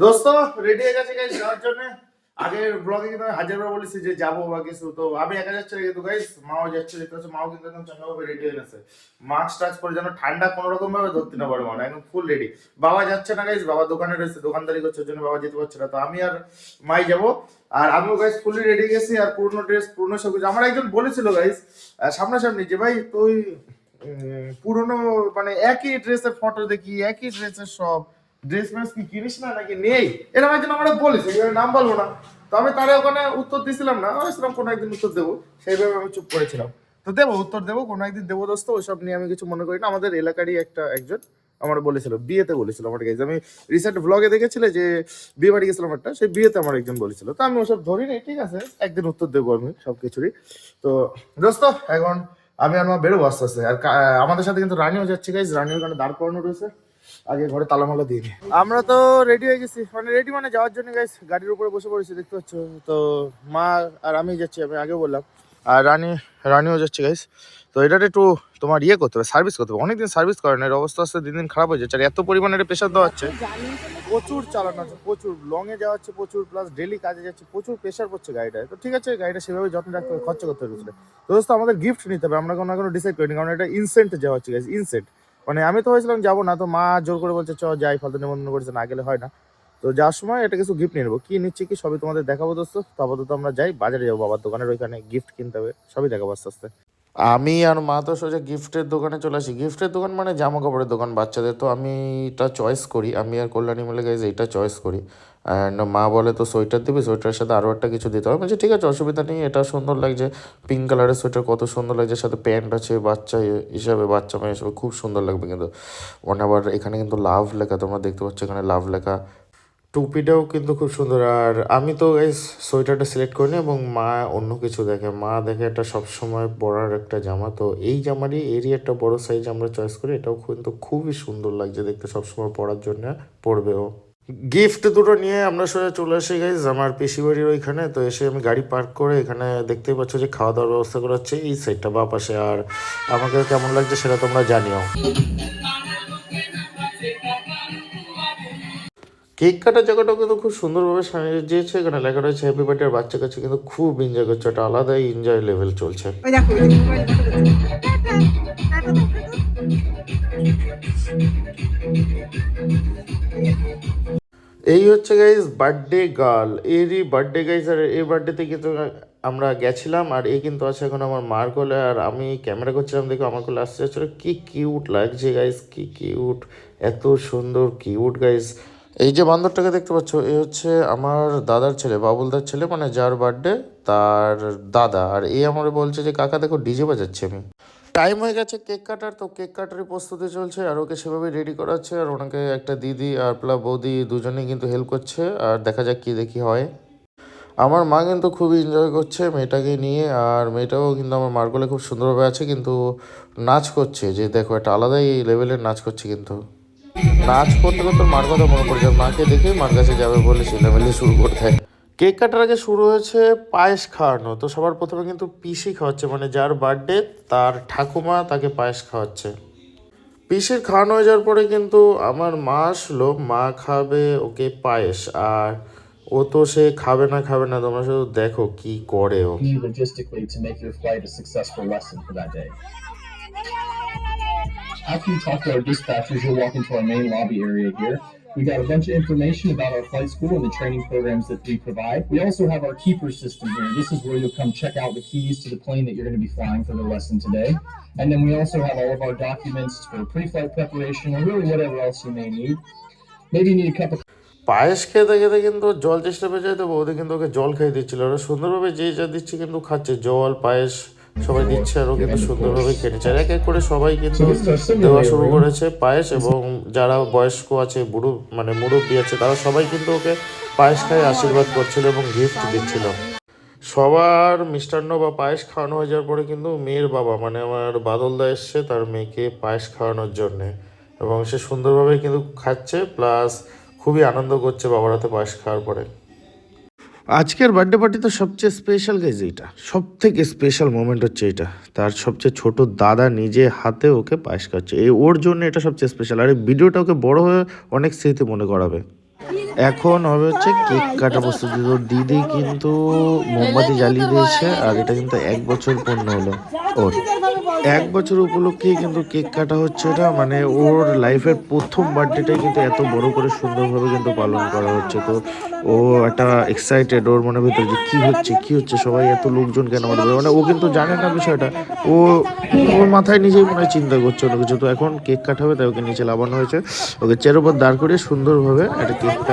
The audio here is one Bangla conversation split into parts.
দোস্ত রেডি হয়ে গেছে গাইস যাওয়ার জন্য। আগের ব্লগে কিন্তু হাজারবার বলেছি যে যাব বা কিছু, তো আমি একা যাচ্ছি না কিন্তু গাইস মাও যাচ্ছে, দেখতে পাচ্ছি, মাও কিন্তু একদম চাঙ্গাভাবে রেডি হয়ে গেছে। মাস্ক টাস্ক পরে যেন ঠান্ডা কোনো রকম ভাবে ধরতে না পারে মানে একদম ফুল রেডি বাবা যাচ্ছে না গাইস বাবা দোকানে রয়েছে, দোকানদারি করছে জন্য বাবা যেতে পারছে না। তো আমি আর মাই যাব। আর আমিও গাইস ফুলি রেডি গেছি, আর পুরনো ড্রেস পুরনো সব কিছু। আমার একজন বলেছিল গাইস সামনাসামনি যে ভাই, তুই পুরনো মানে একই ড্রেসের ফটো দেখি, একই ড্রেসের সব। ড্রেস ম্যাস কি কিনিস না নাকি নেই? এরকম একজন আমরা বলেছে, এবার নাম বলব না। তো আমি তারে ওখানে উত্তর দিছিলাম না ভাবছিলাম কোনো একদিন উত্তর দেবো। সেইভাবে আমি চুপ করেছিলাম। তো দেবো, উত্তর দেবো, কোনো একদিন দেবো দোস্ত, ওইসব নিয়ে আমি কিছু মনে করি না। আমাদের এলাকারই একটা একজন আমার বলেছিল, বিয়েতে বলেছিল আমার কাছে আমি রিসেন্ট ব্লগে দেখেছিলে যে বিয়ে বাড়ি গেছিলাম একটা সেই বিয়েতে আমার একজন বলেছিল। তো আমি ওসব ধরি নাই, ঠিক আছে, একদিন উত্তর দেবো আমি সব কিছুরই। তো দোস্ত, এখন আমি আর মা বেরোবো আস্তে আস্তে। আর আমাদের সাথে কিন্তু রানিও যাচ্ছে গাইজ রানিও ওখানে দাঁড় করানো রয়েছে। আগে ঘরে তালা মালা দিয়ে। আমরা তো রেডি হয়ে গেছি। মানে রেডি মানে যাওয়ার জন্য গাইস গাড়ির উপরে বসে পড়েছি, দেখতে পাচ্ছ? তো মা আর আমি যাচ্ছি, আমি আগে বললাম। আর রানী, রানিও যাচ্ছে গাইস তো এটার একটু তোমার ইয়ে করতে হবে সার্ভিস করতে হবে। অনেকদিন সার্ভিস করে না, এর অবস্থা আস্তে দিন দিন খারাপ হয়ে যাচ্ছে। আর এত পরিমাণে এটা প্রেশার দেওয়া হচ্ছে। প্রচুর চালানো আছে প্রচুর। লংয়ে যাওয়া হচ্ছে প্রচুর প্লাস ডেলি কাজে যাচ্ছে, প্রচুর প্রেশার পড়ছে গাড়িটায়। তো ঠিক আছে, গাড়িটা সেভাবে যত্ন রাখতে হবে, খরচা করতে হবে। তো দোস্ত, আমাদের গিফট নিতে হবে, আমরা কোনো কোনো ডিসাইড করিনি, কারণ এটা ইনসেন্ট যাওয়া হচ্ছে গাইস ইনসেন্ট মানে আমি তো হয়েছিলাম, যাব না। তো মা জোর করে বলছে চ যাই ফালতু নিমন্ত্রণ করেছে, না গেলে হয় না। তো যাওয়ার সময় এটা কিছু গিফট নিয়ে নেব। কি নিচ্ছি কি সবই তোমাদের দেখাবো দোস্ত। তো আপাতত আমরা যাই, বাজারে যাব। বাবার দোকানের ওইখানে গিফট কিনতে হবে, সবই দেখাবো আস্তে আস্তে। আমি আর মা তো সোজা গিফটের দোকানে চলে আসি। গিফটের দোকান মানে জামা কাপড়ের দোকান, বাচ্চাদের। তো আমি এটা চয়েস করি। আমি আর কল্যাণী মিলে গাইজ এটা চয়েস করি। অ্যান্ড মা বলে, তো সোয়েটার দিবি? সোয়েটারের সাথে আরও একটা কিছু দিতে হবে? বলছি, ঠিক আছে, অসুবিধা নেই। এটা সুন্দর লাগছে। পিঙ্ক কালারের সোয়েটার কত সুন্দর লাগছে। সাথে প্যান্ট আছে, বাচ্চা হিসাবে, বাচ্চা মেয়ে হিসাবে খুব সুন্দর লাগবে কিন্তু। অন আবার এখানে কিন্তু লাভ লেখা, তোমরা দেখতে পাচ্ছ এখানে লাভ লেখা। টুপিটাও কিন্তু খুব সুন্দর। আর আমি তো এই সোয়েটারটা সিলেক্ট করিনি এবং মা অন্য কিছু দেখে। মা দেখে এটা সবসময় পরার একটা জামা। তো এই জামারই, এরই একটা বড় সাইজ আমরা চয়েস করি। এটাও কিন্তু খুবই সুন্দর লাগছে দেখতে সবসময় পরার জন্য। পরবেও। গিফট দুটো নিয়ে আমরা সোজা চলে আসি গাইজ আমার পিসি বাড়ির ওইখানে, তো এসে আমি গাড়ি পার্ক করে এখানে দেখতেই পাচ্ছ যে খাওয়া দাওয়ার ব্যবস্থা করা হচ্ছে। এই সাইডটা বা পাশে, আর আমাকে কেমন লাগছে সেটা তোমরা জানিও। কেক কাটার জায়গাটাও কিন্তু খুব সুন্দরভাবে সাজিয়েছে। এখানে লেখা রয়েছে হ্যাপি বার্থডে আর বাচ্চা কাছে কিন্তু খুব এনজয় করছে। একটা আলাদাই এনজয় লেভেল চলছে। এই হচ্ছে গাইজ বার্থডে গার্ল এরই বার্থডে গাইজ আর এই বার্থডেতে কিন্তু আমরা গেছিলাম, আর এই কিন্তু আছে এখন আমার মার কোলে, আর আমি ক্যামেরা করছিলাম, দেখো আমার কোলে আসতে যাচ্ছিল কি কিউট লাগছে গাইজ কি কিউট এত সুন্দর কিউট গাইজ এই যে বান্দরটাকে দেখতে পাচ্ছ, এ হচ্ছে আমার দাদার ছেলে, বাবুলদার ছেলে মানে যার বার্থডে তার দাদা, আর এই আমার বলছে যে, কাকা দেখো ডিজে বাজাচ্ছি আমি। টাইম হয়ে গেছে কেক কাটার, তো কেক কাটারই প্রস্তুতি চলছে। আর ওকে সেভাবে রেডি করা হচ্ছে আর ওনাকে একটা দিদি আর প্লা বৌদি দুজনেই কিন্তু হেল্প করছে। আর দেখা যাক কি দেখি হয়। আমার মা কিন্তু খুবই এনজয় করছে মেয়েটাকে নিয়ে। আর মেয়েটাও কিন্তু আমার মার কোলে খুব সুন্দরভাবে আছে, কিন্তু নাচ করছে। যে দেখো, একটা আলাদাই লেভেলের নাচ করছে কিন্তু। নাচ করতে করতে মার কথা মনে পড়ছে মাকে দেখে মার কাছে যাবে বলে ছেলেমেলে শুরু করতে কেক কাটার আগে শুরু হয়েছে পায়েস খাওয়ানো। তো সবার প্রথমে কিন্তু পিসি খাওয়াচ্ছে মানে যার বার্থডে তার ঠাকুমা তাকে পায়েস খাওয়াচ্ছে। পিসির খাওয়ানো হয়ে যাওয়ার পরে কিন্তু আমার মা আসলো, মা খাবে ওকে পায়েস, আর ও তো সে খাবে না খাবে না, তোমরা শুধু দেখো কি করে ও। After you talk to our dispatchers, you'll walk into our main lobby area here. We got a bunch of information about our flight school and the training programs that we provide. We also have our keeper system here. This is where you'll come check out the keys to the plane that you're going to be flying for the lesson today. And then we also have all of our documents for pre-flight preparation or really whatever else you may need. Maybe you need a cup of পায়েস খেতে খেতে কিন্তু জল চেষ্টা পেয়ে যায় তো বৌদি কিন্তু ওকে জল খাইয়ে দিচ্ছিল ওরা সুন্দরভাবে যে যা দিচ্ছে কিন্তু খাচ্ছে জল পায়েস সবাই দিচ্ছে আর ও কিন্তু সুন্দরভাবে কেটেছে। এক এক করে সবাই কিন্তু দেওয়া শুরু করেছে পায়েস এবং যারা বয়স্ক আছে বুড়ো মানে মুরব্বী আছে তারা সবাই কিন্তু ওকে পায়েস খাই আশীর্বাদ করছিল এবং গিফট দিচ্ছিল। সবার মিষ্টান্ন বা পায়েস খাওয়ানো হয়ে যাওয়ার পরে কিন্তু মেয়ের বাবা মানে আমার বাদলদা এসছে তার মেয়েকে পায়েস খাওয়ানোর জন্যে এবং সে সুন্দরভাবে কিন্তু খাচ্ছে প্লাস খুবই আনন্দ করছে বাবার হাতে পায়েস খাওয়ার পরে। আজকের বার্থডে পার্টি তো সবচেয়ে স্পেশাল গেছে এটা সব থেকে স্পেশাল মোমেন্ট হচ্ছে এটা তার সবচেয়ে ছোট দাদা নিজে হাতে ওকে পায়েস খাচ্ছে এই ওর জন্য এটা সবচেয়ে স্পেশাল আর এই ভিডিওটা ওকে বড় হয়ে অনেক স্মৃতি মনে করাবে। এখন হবে হচ্ছে কেক কাটা প্রস্তুতি। তো দিদি কিন্তু মোমবাতি জ্বালিয়ে দিয়েছে আর এটা কিন্তু এক বছর পূর্ণ হলো ওর। এক বছর উপলক্ষে কিন্তু কেক কাটা হচ্ছে এটা। মানে ওর লাইফের প্রথম বার্থডেটাই কিন্তু এত বড় করে সুন্দরভাবে কিন্তু পালন করা হচ্ছে। তো ও একটা এক্সাইটেড ওর মনের ভিতরে যে কি হচ্ছে কি হচ্ছে, সবাই এত লোকজন কেন বলবে মানে ও কিন্তু জানে না বিষয়টা। ও, ওর মাথায় নিজেই মনে হয় চিন্তা করছে অন্য কিছু। তো এখন কেক কাটা হবে, তাই ওকে নিচে লাভানো হয়েছে। ওকে চের উপর দাঁড় করে সুন্দরভাবে একটা কেকটা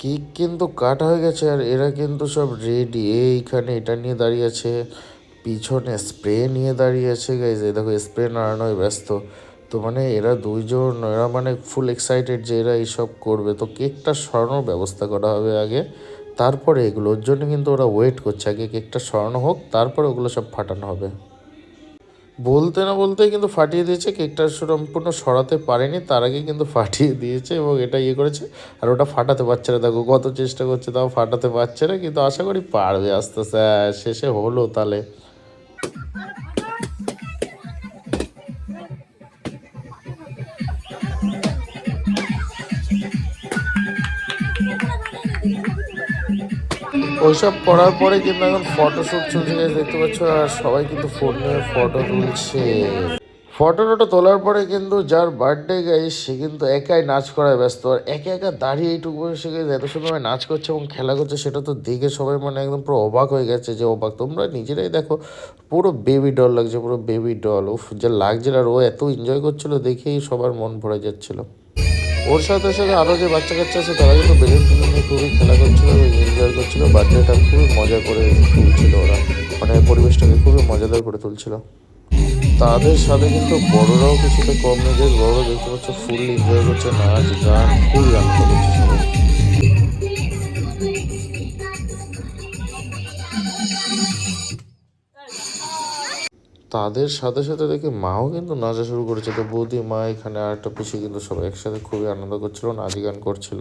কেক কিন্তু কাটা হয়ে গেছে আর এরা কিন্তু সব রেডি এইখানে এটা নিয়ে দাঁড়িয়ে আছে, পিছনে স্প্রে নিয়ে দাঁড়িয়ে আছে গাইজ দেখো স্প্রে নাড়ানোয় ব্যস্ত। তো মানে এরা দুইজন, এরা মানে ফুল এক্সাইটেড যে এরা এইসব করবে। তো কেকটা সরানোর ব্যবস্থা করা হবে আগে। তারপরে এগুলো ওর জন্য কিন্তু ওরা ওয়েট করছে। আগে কেকটা সরানো হোক, তারপরে ওগুলো সব ফাটানো হবে। বলতে না বলতেই কিন্তু ফাটিয়ে দিয়েছে। কেকটা সম্পূর্ণ সরাতে পারেনি তার আগে কিন্তু ফাটিয়ে দিয়েছে এবং এটা ইয়ে করেছে। আর ওটা ফাটাতে পারছে না। দেখো কত চেষ্টা করছে তাও ফাটাতে পারছে না। কিন্তু আশা করি পারবে আস্তে আস্তে। হ্যাঁ, শেষে হলো তাহলে। ওইসব করার পরে কিন্তু এখন ফটোশ্যুট চলছে দেখতে পাচ্ছ, আর সবাই কিন্তু ফোন নিয়ে ফটো তুলছে। ফটো টটো তোলার পরে কিন্তু যার বার্থডে গাই সে কিন্তু একাই নাচ করায় ব্যস্ত। আর একা একা দাঁড়িয়ে এইটুকু বয়সে গাইজ এত সুন্দর নাচ করছে এবং খেলা করছে, সেটা তো দেখে সবাই মানে একদম পুরো অবাক হয়ে গেছে যে, অবাক, তোমরা নিজেরাই দেখো, পুরো বেবি ডল লাগছে, পুরো বেবি ডল উফ, যে লাগছে আর ও এত এনজয় করছিল, দেখেই সবার মন ভরে যাচ্ছিল। ওর সাথে সাথে আরও যে বাচ্চা কাচ্চা আছে, তারা কিন্তু বেলুন টেলুন নিয়ে খুবই খেলা করছিল এনজয় করছিল। বার্থডেটা খুবই মজা করে তুলছিল ওরা। মানে পরিবেশটাকে খুবই মজাদার করে তুলছিল। তাদের সাথে কিন্তু বড়রাও কিছুটা কম নেই। যে বড়রা দেখতে পাচ্ছ ফুল এনজয় করছে। নাচ, গান, খুবই আনন্দ করছে সবাই। তাদের সাথে সাথে দেখি মাও কিন্তু নাচা শুরু করেছে। তো বৌদি, মা এখানে আর একটা কিন্তু সবাই একসাথে খুবই আনন্দ করছিল, নাচ গান করছিল।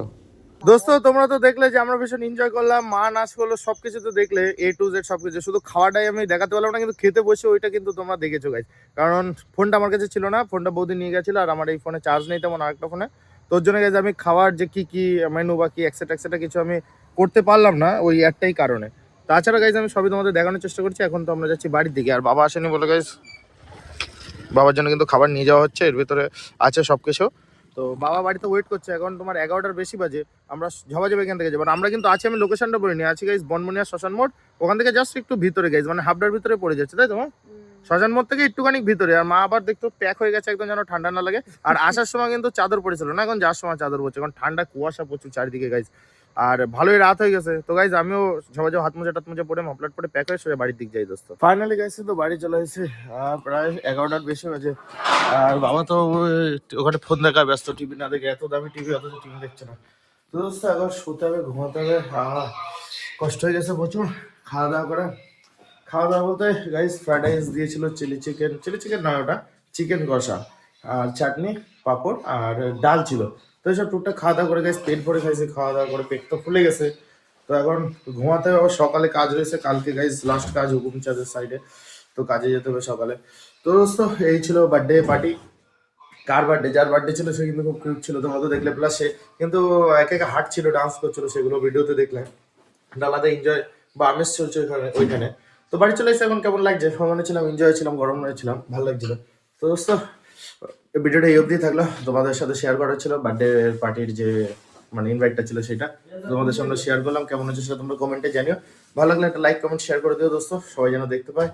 দোস্ত, তোমরা তো দেখলে যে আমরা ভীষণ এনজয় করলাম। মা নাচ করল, সবকিছু তো দেখলে এ টু জেড সবকিছু। শুধু খাওয়াটাই আমি দেখাতে পারলাম না, কিন্তু খেতে বসে ওইটা কিন্তু তোমরা দেখেছ গাইজ কারণ ফোনটা আমার কাছে ছিল না, ফোনটা বৌদি নিয়ে গেছিল, আর আমার এই ফোনে চার্জ নেই তেমন আরেকটা ফোনে। তোর জন্য গেছে আমি খাওয়ার যে কি কি মেনু বা কি একসেট্রা একসেট্রা কিছু আমি করতে পারলাম না, ওই একটাই কারণে। তাছাড়া গাইজ আমি সবই তোমাদের দেখানোর চেষ্টা করছি। এখন তো আমরা যাচ্ছি বাড়ির দিকে। আর বাবা আসেনি বলে গাইজ বাবার জন্য কিন্তু খাবার নিয়ে যাওয়া হচ্ছে। এর ভিতরে আছে সব কিছু তো বাবা বাড়িতে ওয়েট করছে। এখন তোমার এগারোটার বেশি বাজে। আমরা ঝবা যাবে এখান থেকে যাব। আমরা কিন্তু আছি আমি লোকেশনটা বলিনি আছি গাইজ বনমনিয়া শ্মশান মোড়। ওখান থেকে জাস্ট একটু ভিতরে গাইজ মানে হাবড়ার ভিতরে পড়ে যাচ্ছে তাই তোমার শ্মশান মোড় থেকে একটুখানি ভিতরে। আর মা আবার দেখতো প্যাক হয়ে গেছে একদম যেন ঠান্ডা না লাগে। আর আসার সময় কিন্তু চাদর পড়েছিল না? এখন যাওয়ার সময় চাদর পড়ছে। এখন ঠান্ডা কুয়াশা প্রচুর চারিদিকে গাইজ আর ভালোই রাত হয়ে গেছে। তো গাইজ আমিও সবাই হাত মোজা টাত মোজা পরে মফলাট পরে প্যাক হয়ে সোজা বাড়ির দিক যাই দোস্ত। ফাইনালি গাইজ তো বাড়ি চলে এসেছে। প্রায় এগারোটার বেশি বাজে। আর বাবা তো ওখানে ফোন দেখা ব্যস্ত টিভি না দেখে, এত দামি টিভি অথচ টিভি দেখছে না। তো দোস্ত এখন শুতে হবে, ঘুমাতে হবে। কষ্ট হয়ে গেছে প্রচুর। খাওয়া দাওয়া করে। খাওয়া দাওয়া বলতে গাইস ফ্রাইড রাইস দিয়েছিল চিলি চিকেন চিলি চিকেন নয় ওটা চিকেন কষা। আর চাটনি, পাঁপড়, আর ডাল ছিল। তো এইসব টুকটাক খাওয়া দাওয়া করে গাইস পেট ভরে খাইছে, খাওয়া দাওয়া করে পেট তো ফুলে গেছে। তো এখন ঘুমাতে হবে আবার সকালে কাজ রয়েছে, কালকে গাইস লাস্ট কাজ হুকুম চাঁদের সাইডে তো কাজে যেতে হবে সকালে। তো দোস্ত, এই ছিল বার্থডে পার্টি কার বার্থডে যার বার্থডে ছিল সে কিন্তু খুব কিউট ছিল, তোমরা তো দেখলে প্লাস সে কিন্তু একে একে হাট ছিল ডান্স করছিল, সেগুলো ভিডিওতে দেখলে। আলাদা এনজয় বা আমেজ চলছে ওইখানে ওইখানে। তো বাড়ি চলে এসে এখন, কেমন লাগছে? ভ্রমণে ছিলাম এনজয় ছিলাম, গরম হয়েছিলাম ভালো লাগছিল। তো দোস্ত ভিডিওটা এই অবধি থাকল। তোমাদের সাথে শেয়ার করা ছিল বার্থডে পার্টির যে মানে ইনভাইটটা ছিল সেটা। তোমাদের সামনে শেয়ার করলাম, কেমন হচ্ছে সেটা তোমরা কমেন্টে জানিও। ভালো লাগলে একটা লাইক কমেন্ট শেয়ার করে দিও দোস্ত। সবাই যেন দেখতে পায়।